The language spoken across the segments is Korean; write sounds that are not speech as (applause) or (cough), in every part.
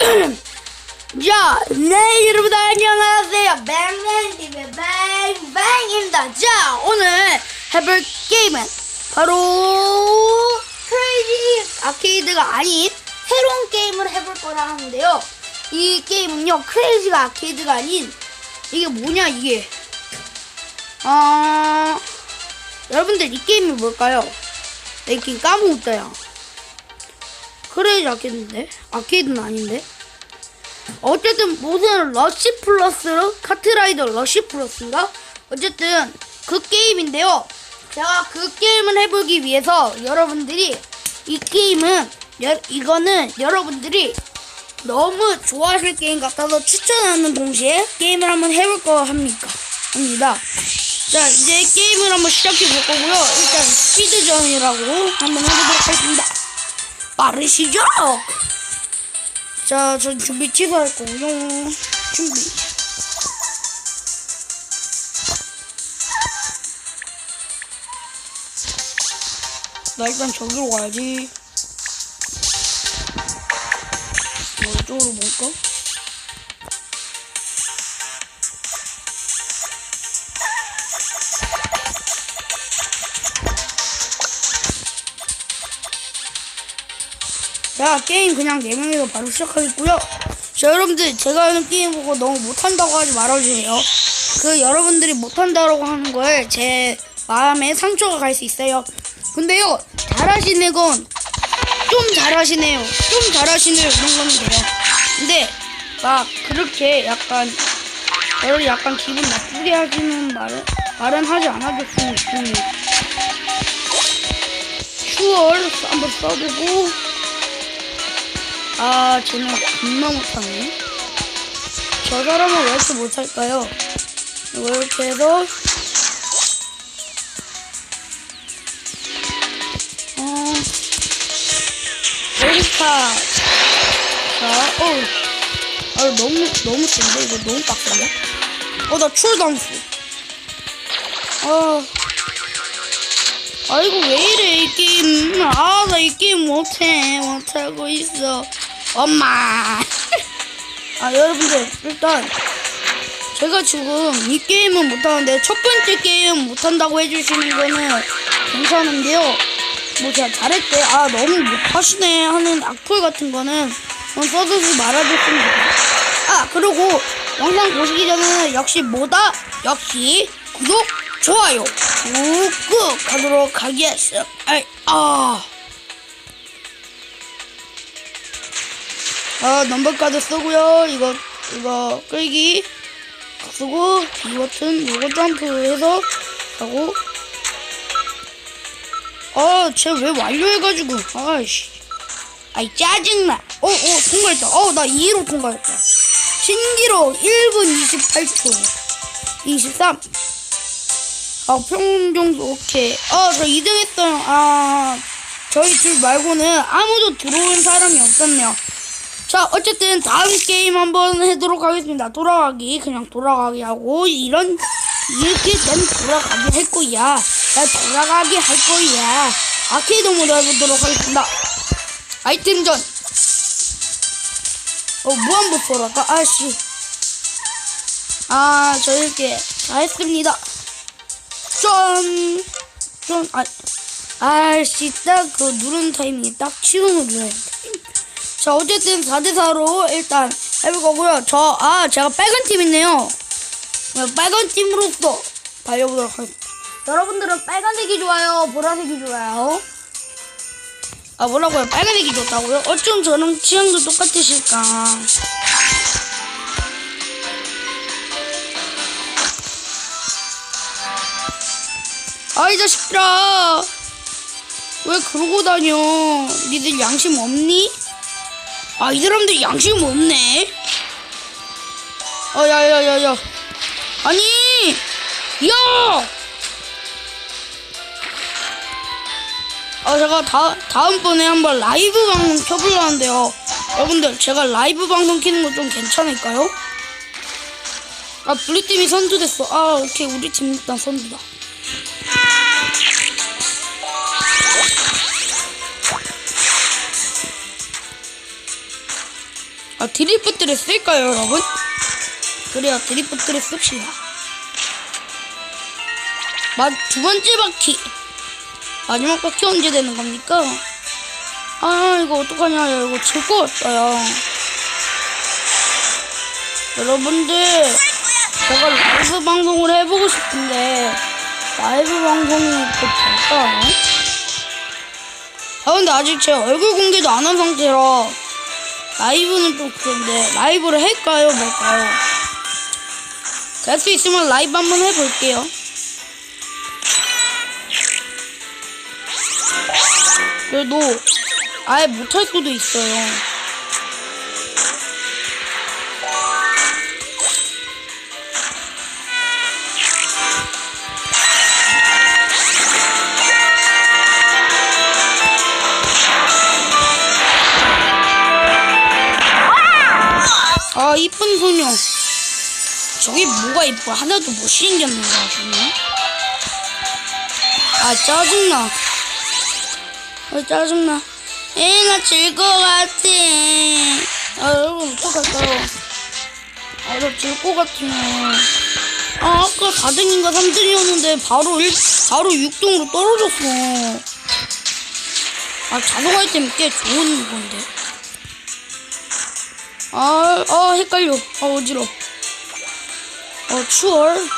(clears throat) 자, 네, 여러분 안녕하세요. 뱅뱅TV의 뱅뱅입니다. 자, 오늘 해볼 게임은 바로 크레이지 아케이드가 아닌 새로운 게임을 해볼 거라 하는데요. 이 게임은요, 크레이지가 아케이드가 아닌 이게 뭐냐, 이게. 아, 여러분들 이 게임이 뭘까요? 내 게임 까먹었다요. 크레이지 아케이드인데? 아케이드는 아닌데? 어쨌든 무슨 러시 플러스 카트라이더 러시 플러스인가? 어쨌든 그 게임인데요. 제가 그 게임을 해보기 위해서 여러분들이 이 게임은 여, 이거는 여러분들이 너무 좋아하실 게임 같아서 추천하는 동시에 게임을 한번 해볼 거 합니까? 합니다. 자 이제 게임을 한번 시작해 볼 거고요. 일단 스피드전이라고 한번 해보도록 하겠습니다. 빠르시죠? 자, 전 준비 취소할 거고요. 준비. 나 일단 저기로 가야지. 뭐 이쪽으로 볼까? 자, 게임 그냥 4명이서 바로 시작하겠고요. 자, 여러분들, 제가 하는 게임 보고 너무 못한다고 하지 말아주세요. 그, 여러분들이 못한다고 하는 거에 제 마음에 상처가 갈 수 있어요. 근데요, 잘하시는 건, 좀 잘하시네요. 좀 잘하시네요. 이런 거는 돼요. 근데, 막, 그렇게 약간, 저를 약간 기분 나쁘게 하시는 말은, 말은 하지 않아줬으면 좋겠네요. 추월 한번 써보고, 아, 쟤는 겁나 못하네. 저 사람은 왜 이렇게 못할까요? 이거 이렇게 해서, 어, 오리타. 자, 어우. 아, 너무, 너무 센데? 이거 너무 빡센데? 어, 나 출당수. 아. 아이고, 왜 이래, 이 게임. 아, 나 이 게임 못해. 못하고 있어. 엄마. 아 여러분들 일단 제가 지금 이 게임은 못하는데 첫 번째 게임 못한다고 해주시는 거는 괜찮은데요. 뭐 제가 잘했대. 아 너무 못하시네 하는 악플 같은 거는 좀 써주지 말아줬으면 좋겠어요. 아 그리고 영상 보시기 전에는 역시 뭐다? 역시 구독, 좋아요 꾹꾹 하도록 하겠습니다. 아이, 아. 아, 넘버 카드 쓰고요. 이거 이거 끌기. 쓰고 B 버튼 이거 점프해서 하고. 아, 쟤 왜 완료해가지고. 아이씨. 아이 짜증나. 어, 어, 통과했다. 어, 나 2로 통과했다. 신기록 1분 28초. 23 아, 평정도 오케이. 아, 저 2등 했어요. 아, 저희 둘 말고는 아무도 들어온 사람이 없었네요 자, 어쨌든 다음 게임 한번 해도록 하겠습니다. 돌아가기, 그냥 돌아가기 하고, 이런, 이렇게 된 돌아가기 할 거야. 나 돌아가기 할 거야. 아케이드 모드 해보도록 하겠습니다. 아이템전. 어, 무한부터랄까? 아씨. 아, 저 이렇게 다 했습니다. 짠! 짠, 아, 아씨, 딱 그 누르는 타이밍에 딱 치우는 눌러야 돼. 자, 어쨌든 4대4로 일단 해볼 거고요. 저, 아, 제가 빨간 팀 있네요. 빨간 팀으로서 달려보도록 하겠습니다. 여러분들은 빨간색이 좋아요? 보라색이 좋아요? 아, 뭐라고요? 빨간색이 좋다고요? 어쩜 저랑 취향도 똑같으실까? 아, 이 자식들아! 왜 그러고 다녀? 니들 양심 없니? 아, 이 사람들 양심 없네. 어, 야, 야, 야, 야. 아니, 야! 아, 제가 다, 다음번에 한번 라이브 방송 켜보려 하는데요. 여러분들, 제가 라이브 방송 키는 거 좀 괜찮을까요? 아, 블루팀이 선두됐어. 아, 오케이. 우리 팀 일단 선두다. 아, 드리프트를 쓸까요, 여러분? 그래요, 드리프트를 씁시다. 마, 두 번째 바퀴. 마지막 바퀴 언제 되는 겁니까? 아, 이거 어떡하냐. 이거 질 것 같아요. 여러분들, 제가 라이브 방송을 해보고 싶은데, 라이브 방송이 또 될까요? 아, 근데 아직 제 얼굴 공개도 안 한 상태라, 라이브는 좀 그런데, 라이브를 할까요, 말까요? 될수 있으면 라이브 한번 해볼게요. 그래도 아예 못할 수도 있어요. 소녀. 저기 뭐가 이뻐 하나도 못생겼는 거 같네. 아 짜증나. 아 짜증나. 에나 질것 같아. 아 여러분 어떡할까요? 아나질 것 같으면. 아 아까 4등인가 3등이었는데 바로 1 바로 6등으로 떨어졌어. 아 자동 아이템 꽤 좋은 건데. 아, 아 헷갈려. 아 어지러. 어 추월.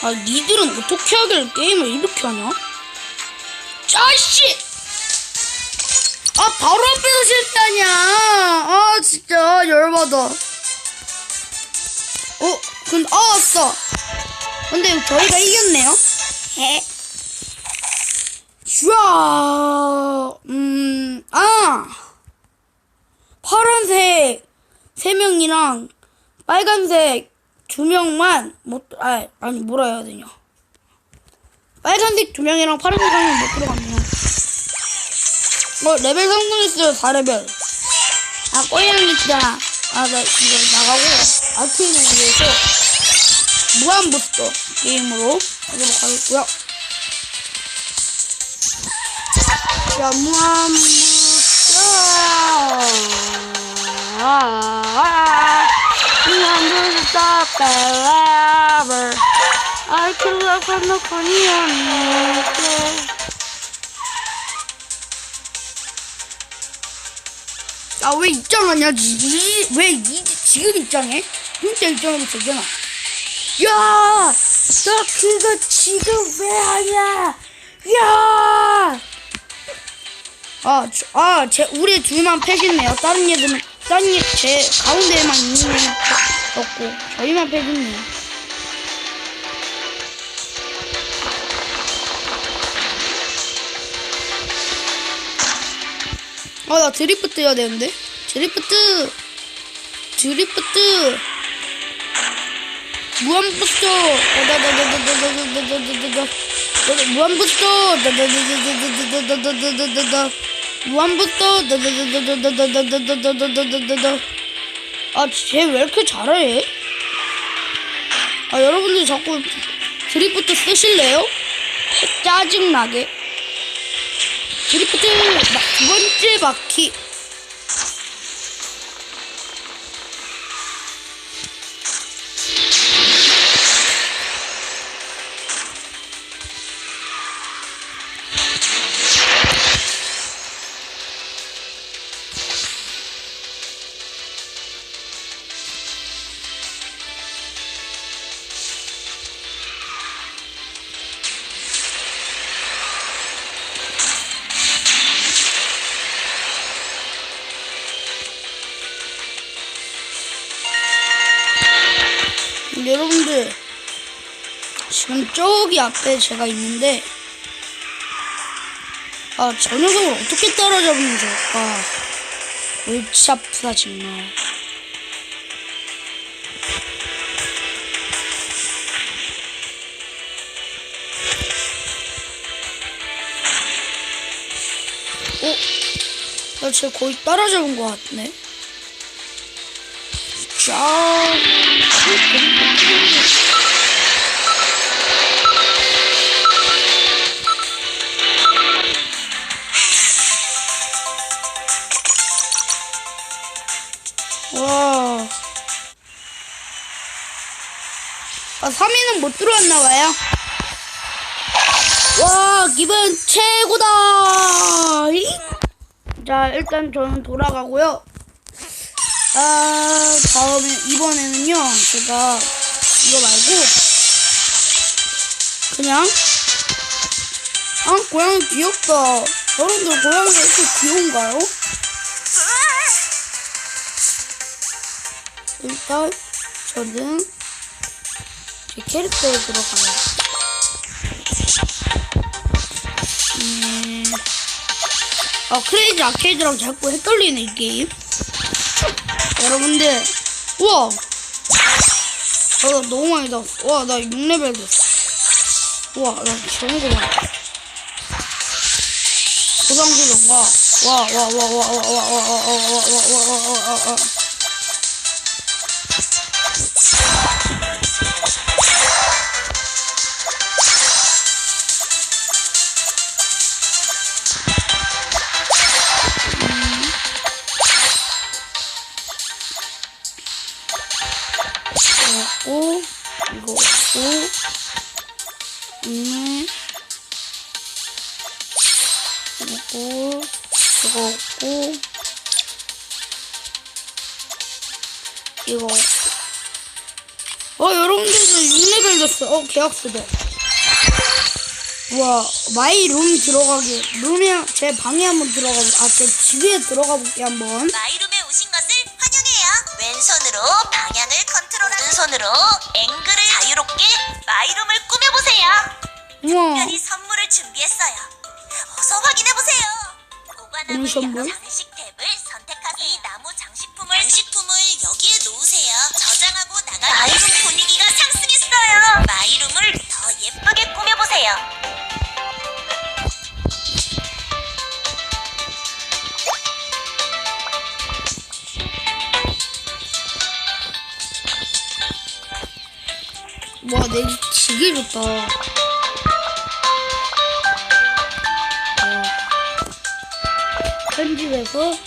아, 니들은 어떻게 하길 게임을 이렇게 하냐? 짜씨! 아, 바로 앞에서 실패하냐? 아, 진짜, 열받아. 어, 근데, 아, 왔어. 근데 저희가 이겼네요? 해. 슈아, 음, 아! 파란색 세 명이랑 빨간색 두 명만 못, 아, 아니 뭐라 해야 되냐. 빨간색 두 명이랑 파란색 한 명 못 들어갔네요. 어, 레벨 성공했어요, 4레벨. 아, 꼬양이다. 아, 나 이거 나가고, 아트를 위해서 무한부터 게임으로 하도록 하겠고요. Forever. I can love on the funny on 아, 왜 입장하냐? 지- 왜 이, 지금 입장해? 진짜 입장하면 되잖아. 야! 너 그거 지금 왜 하냐? 야! 아, 저, 아, 제, 우리 둘만 패겠네요. 다른 애들은, 다른 애, 제 가운데에만 있는 애는 없고, 저희만 패겠네요. 아, 나 드리프트 해야 되는데? 드리프트! 드리프트! 무한부스터! 무한부스터! 무한부스터! 다다다다다다다다다다다다다. 아, 쟤 왜 이렇게 잘해? 아, 여러분들 자꾸 드리프트 쓰실래요? 짜증나게. 드리프트 마- 두 번째 바퀴. 저기 앞에 제가 있는데 아 저 녀석을 어떻게 따라잡으면 좋을까 골치 아프다 정말. 어? 나쟤 거의 따라잡은 것 같네 자 와. 아, 3위는 못 들어왔나봐요. 와, 기분 최고다! 자, 일단 저는 돌아가고요. 아, 다음에, 이번에는요, 제가 이거 말고, 그냥, 아, 고양이 귀엽다. 여러분들 고양이가 이렇게 귀여운가요? 일단, 저는, 제 캐릭터에 들어가요. 음, 아, 크레이지 아케이드랑 자꾸 헷갈리네, 이 게임. 여러분들, 우와! 아, 나 너무 많이 나왔어. 와, 나 6레벨 됐어. 우와, 나 저런 거 봐. 고상도전가. 와, 와, 와, 와, 와, 와, 와, 와, 와, 와, 와, 와, 와, 와, 와, 와. 이거 어, 여러분들, 저 6레벨 됐어. 어, 계약서다. 와, 마이 룸 들어가게. 룸에, 제 방에 한번 들어가, 아, 제 집에 들어가 볼게, 한번. 마이룸에 오신 것을 환영해요. 왼손으로 방향을 컨트롤하고 오른손으로 앵글을 자유롭게 마이룸을 꾸며보세요. 우와. 특별히 선물을 준비했어요. 어서 확인해보세요. 보관함을 선물? 열 장식 탭을 선택하세요. 이 나무 장식품을 장식품을 여기에 놓으세요. 저장하고 나가 마이룸 분위기가 상승했어요. 마이룸을 더 예쁘게 꾸며보세요. 와, 내 지게 좋다. 와. 편집해서,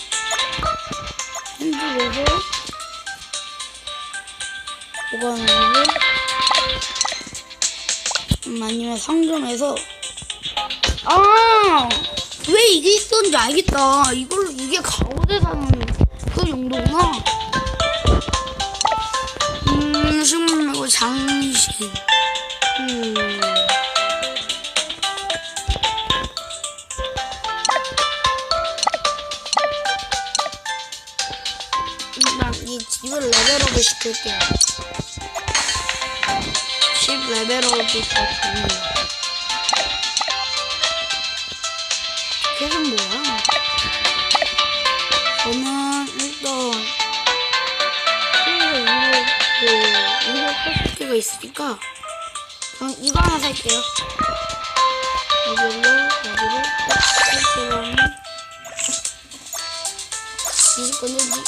편집해서, 보관하고, 음, 아니면 상점에서, 아! 왜 이게 있었는지 알겠다. 이걸로, 이게 가오대 사는 그 용도구나. 음, 식물 말고 장신. 음. 일단 이 집을 레벨업을 시킬게요. 10 레벨업부터 가는 계속 뭐야? 저는 일단 이거 이거 이거 퍼스트가 있으니까 그럼 이거 하나 살게요. 여기로 여기로 퍼스트랑 20 건전지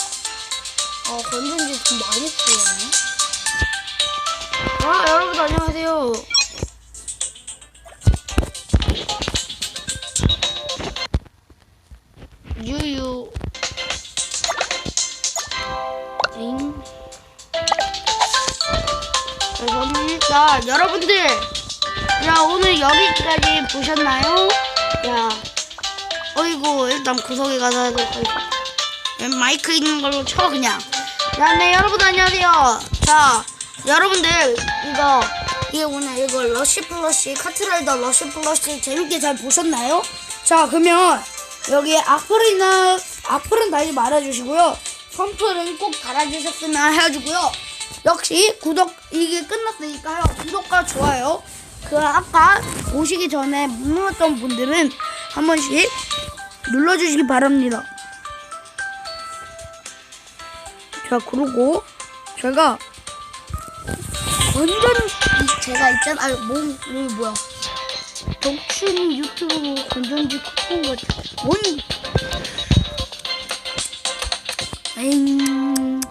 아 건전지 좀 많이 쓰였네. 아 여러분 안녕하세요. 유유. 잉 저는 일단 여러분들 야 오늘 여기까지 보셨나요? 야 어이구 일단 구석에 가서 마이크 있는 걸로 쳐 그냥. 야네 여러분 안녕하세요. 자 여러분들 이거 이게 오늘 이거 러쉬 플러시 카트라이더 러쉬 플러시 재밌게 잘 보셨나요? 자 그러면 여기에 악플이나 악플은 달지 말아주시고요. 선플은 꼭 달아주셨으면 해가지고요. 역시 구독 이게 끝났으니까요. 구독과 좋아요. 그 아까 오시기 전에 못 눌렀던 분들은 한 번씩 눌러주시기 바랍니다. 자 그리고 제가 완전 이- 제가 있잖아. 여기 뭐야. 덕춘 유튜브 건전지 쿠폰 같은 뭔? 에잉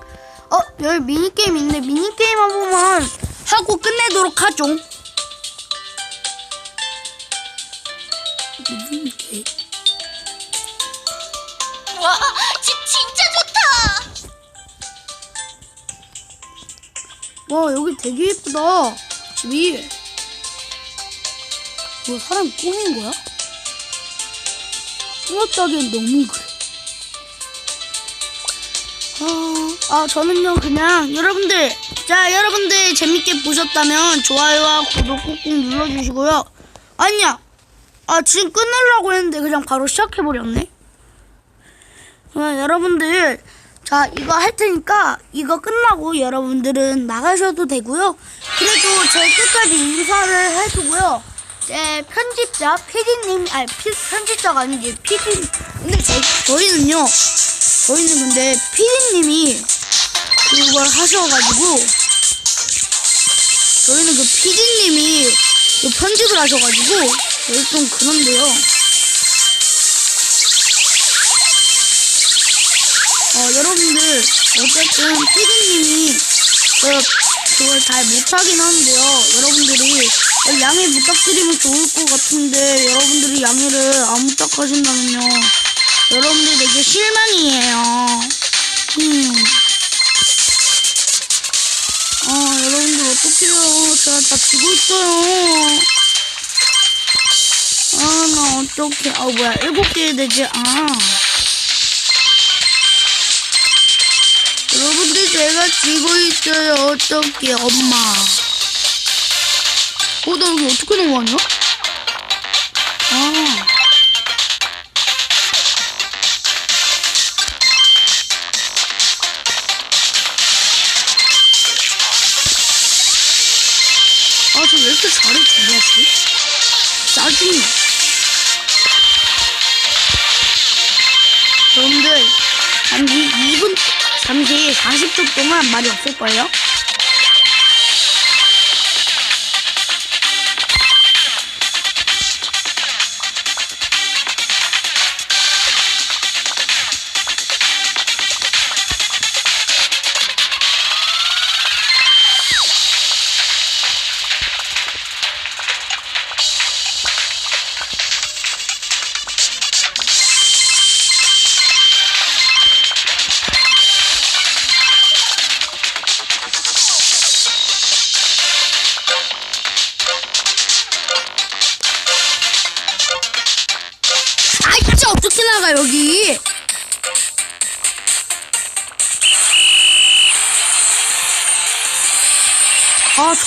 어 여기 미니게임 있네. 미니게임 한 번만 하고 끝내도록 하죠 와 여기 되게 예쁘다 집이 뭐 사람 꾸민 거야? 꾸몄다기엔 너무 그래. 아, 아 저는요 그냥 여러분들 자 여러분들 재밌게 보셨다면 좋아요와 구독 꾹꾹 눌러주시고요. 아니야, 아 지금 끝내려고 했는데 그냥 바로 시작해버렸네. 아, 여러분들 자 이거 할 테니까 이거 끝나고 여러분들은 나가셔도 되고요. 그래도 제 끝까지 인사를 해두고요. 제 편집자 피디님 아니 피, 편집자가 아니지 피디 근데 저, 저희는요 저희는 근데 피디님이 그걸 하셔가지고 저희는 그 피디님이 그 편집을 하셔가지고 좀 그런데요. 어, 여러분들, 어쨌든, 피디님이, 그, 그걸 잘 못하긴 하는데요. 여러분들이, 양해 부탁드리면 좋을 것 같은데, 여러분들이 양해를 안 부탁하신다면요. 여러분들 되게 실망이에요. 음. 아, 여러분들 어떡해요. 제가 다 지고 있어요. 아, 나 어떡해. 아, 뭐야. 일곱 개 해야 되지. 아. 여러분들 제가 지고 있어요. 어떡해, 엄마. 어, 나 여기 어떻게 넘어왔냐? 아. 아, 저 왜 이렇게 잘해, 주라지? 짜증나. 여러분들, 잠시 2분, 잠시 40초 동안 말이 없을 거예요.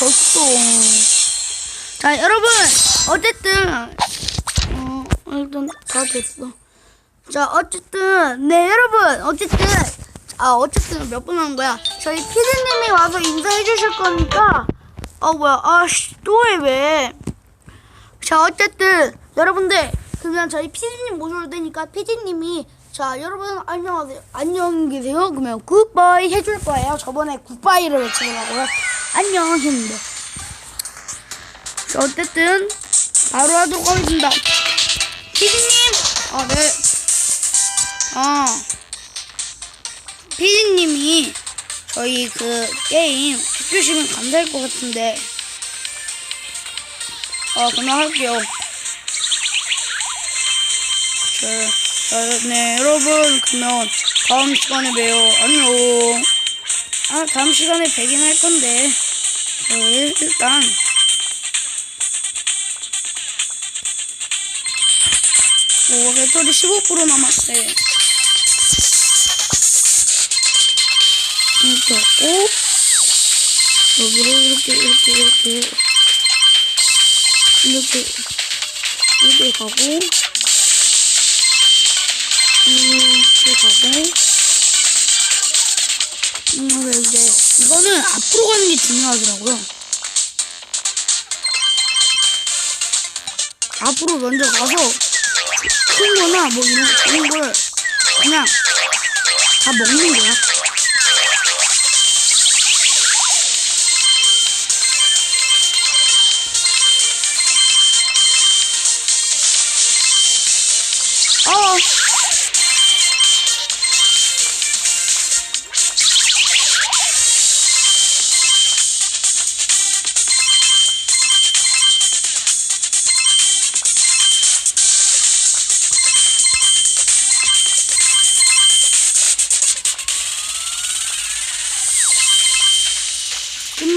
아, 졌어. 자, 여러분, 어쨌든, 어, 일단 다 됐어. 자, 어쨌든, 네, 여러분, 어쨌든, 아, 어쨌든 몇 분 한 거야? 저희 피디님이 와서 인사해 주실 거니까, 아, 뭐야, 아, 씨, 또해, 왜? 자, 어쨌든, 여러분들, 그러면 저희 피디님 모셔올 테니까 피디님이, 자, 여러분, 안녕하세요. 안녕히 계세요. 그러면 굿바이 해줄 거예요. 저번에 굿바이를 외치더라고요. 안녕 했는데. 자, 어쨌든, 바로 하도록 하겠습니다. 피디님! 아, 네. 아, 피디님이 저희 그 게임 해주시면 감사할 것 같은데. 아, 그냥 할게요. 자, 자, 네, 여러분, 그러면 다음 시간에 봬요. 안녕. 아, 다음 시간에 뵈긴 할 건데. 어, 일단. 오, 배터리 15% 남았대. 이렇게 하고, 여기로 이렇게, 이렇게, 이렇게. 이렇게, 이렇게 가고, 이렇게 가고, 음, 이제, 이거는 앞으로 가는 게 중요하더라고요. 앞으로 먼저 가서, 큰 거나 뭐 이런, 이런 걸, 그냥, 다 먹는 거야.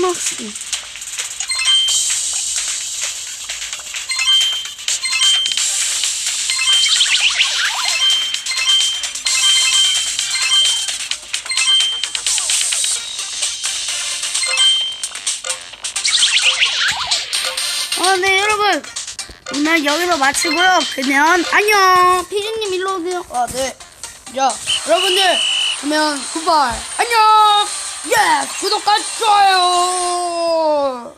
하나씩. 어, 네, 여러분. 오늘 여기로 마치고요. 그러면 안녕. 피디님 일로 오세요. 아, 네. 야, 여러분들. 그러면 굿바이. 예, 구독과 좋아요.